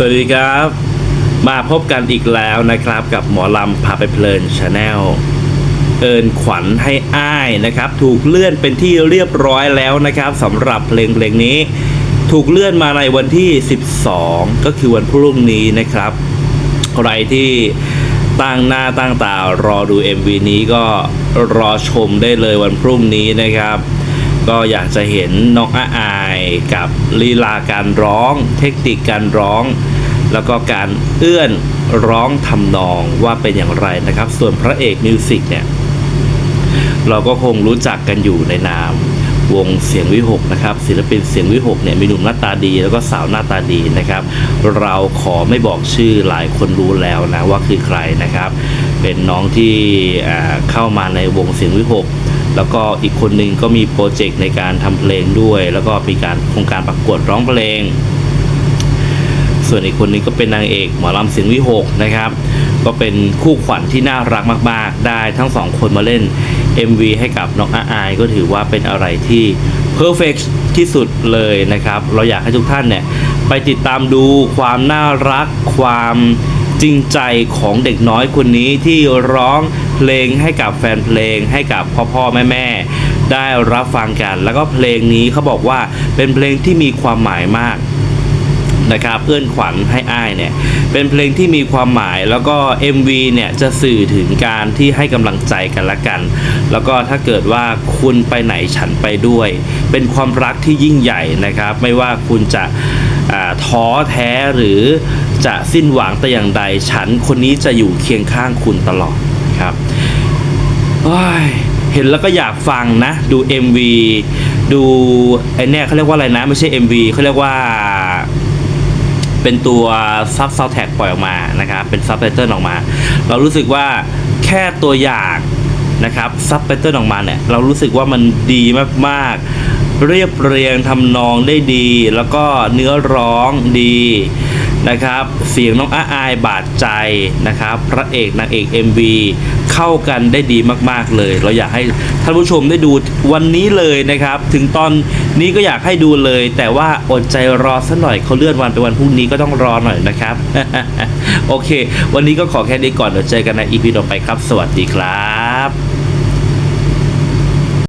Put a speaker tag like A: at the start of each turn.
A: สวัสดีครับ มาพบกันอีกแล้วนะครับ กับหมอลำพาไปเพลินชาแนลเอินขวัญให้อ้ายนะครับ ถูกเลื่อนเป็นที่เรียบร้อยแล้วนะครับสำหรับเพลงเพลงนี้ ถูกเลื่อนมาในวันที่ 12 ก็คือวันพรุ่งนี้นะครับ ใครที่ตั้งหน้าตั้งตารอดู MV นี้ก็รอชมได้เลยวันพรุ่งนี้นะครับ ก็อยากจะเห็นน้องอาอายกับลีลาการร้อง เทคนิคการร้อง แล้วก็การเอื้อนร้องทำนองว่าเป็นอย่างไรนะครับ ส่วนพระเอกมิวสิกเนี่ยเราก็คงรู้จักกันอยู่ในนามวงเสียงวิหกนะครับศิลปินเสียงวิหกเนี่ยมีหนุ่มหน้าตาดี แล้วก็สาวหน้าตาดีนะครับ เราขอไม่บอกชื่อหลายคนรู้แล้วนะว่าคือใครนะครับ เป็นน้องที่เข้ามาในวงเสียงวิหก แล้วก็อีกคนหนึ่งก็มีโปรเจกต์ในการทำเพลงด้วย แล้วก็มีการโครงการประกวดร้องเพลง ส่วนอีกคนนึงก็เป็นนางเอกหมอลำเสียงวิหกนะครับ ก็เป็นคู่ขวัญที่น่ารักมาก ๆ ได้ทั้งสองคนมาเล่น MV ให้กับน้องอาอายก็ถือว่าเป็นอะไรที่เพอร์เฟกที่สุดเลยนะครับ เราอยากให้ทุกท่านเนี่ยไปติดตามดูความน่ารักความจริงใจของเด็กน้อยคนนี้ที่ร้อง เพลงให้กับแฟนเพลงให้กับพ่อพ่อแม่แม่ได้รับฟังกัน แล้วก็เพลงนี้เขาบอกว่าเป็นเพลงที่มีความหมายมากนะครับเอื้อนขวัญให้อ้ายเนี่ยเป็นเพลงที่มีความหมายแล้วก็ MV เนี่ยจะสื่อถึงการที่ให้กำลังใจกันละกัน แล้วก็ถ้าเกิดว่าคุณไปไหนฉันไปด้วย เป็นความรักที่ยิ่งใหญ่นะครับ ไม่ว่าคุณจะท้อแท้หรือจะสิ้นหวังแต่อย่างใด ฉันคนนี้จะอยู่เคียงข้างคุณตลอด ครับเห็นแล้วก็อยากฟังนะ ดู MV ดูไอเนี่ยเขาเรียกว่าอะไรนะ ไม่ใช่ MV เขาเรียกว่าเป็นตัวซับซาวแท็กปล่อยออกมานะครับเป็นซับไตเติลออกมา เรารู้สึกว่าแค่ตัวอย่างนะครับซับไตเติลออกมาเนี่ยเรารู้สึกว่ามันดีมากๆ เรียบเรียงทำนองได้ดี แล้วก็เนื้อร้องดี นะครับ เสียงน้องอาอายบาดใจนะครับ พระเอกนางเอก MV เข้ากันได้ดีมาก ๆ เลย เราอยากให้ท่านผู้ชมได้ดูวันนี้เลยนะครับ ถึงตอนนี้ก็อยากให้ดูเลย แต่ว่าอดใจรอสักหน่อยเขาเลื่อนวันไปวันพรุ่งนี้ก็ต้องรอหน่อยนะครับ โอเค วันนี้ก็ขอแค่นี้ก่อนเดี๋ยวเจอกันในอีพีต่อไปครับ สวัสดีครับ